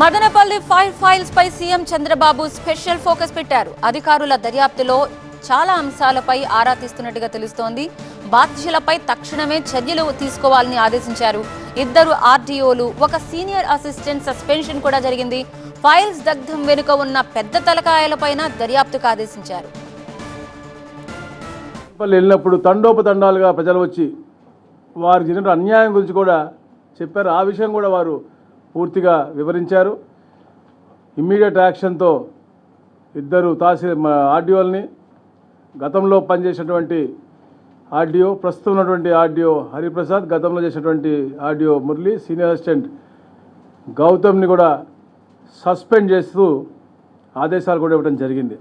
Madanapalle five files పై CM Chandrababu special focus పెట్టారు. అధికారుల దర్యాప్తులో చాలా అంశాలపై ఆరా తీస్తున్నట్టుగా తెలుస్తోంది. బాధ్యులపై తక్షణమే చర్యలు తీసుకోవాలని ఆదేశించారు. ఇద్దరు ఆర్డీఓలు ఒక సీనియర్ అసిస్టెంట్ సస్పెన్షన్ కూడా జరిగింది. ఫైల్స్ దగ్ధం వెనుక ఉన్న పెద్ద తలకాయలపైన దర్యాప్తుకు ఆదేశించారు. వెళ్ళినప్పుడు తండోపతండాలుగా ప్రజలు వచ్చి వారు జరిగిన అన్యాయం గురించి కూడా చెప్పారు. ఆ విషయం కూడా వారు పూర్తిగా వివరించారు. ఇమ్మీడియట్ యాక్షన్తో ఇద్దరు తహసీల్ ఆర్డీఓల్ని గతంలో పనిచేసినటువంటి ఆర్డీఓ ప్రస్తుతం ఉన్నటువంటి ఆర్డీఓ హరిప్రసాద్ గతంలో చేసినటువంటి ఆర్డీఓ మురళి సీనియర్ అసిస్టెంట్ గౌతమ్ని కూడా సస్పెండ్ చేస్తూ ఆదేశాలు కూడా ఇవ్వడం జరిగింది.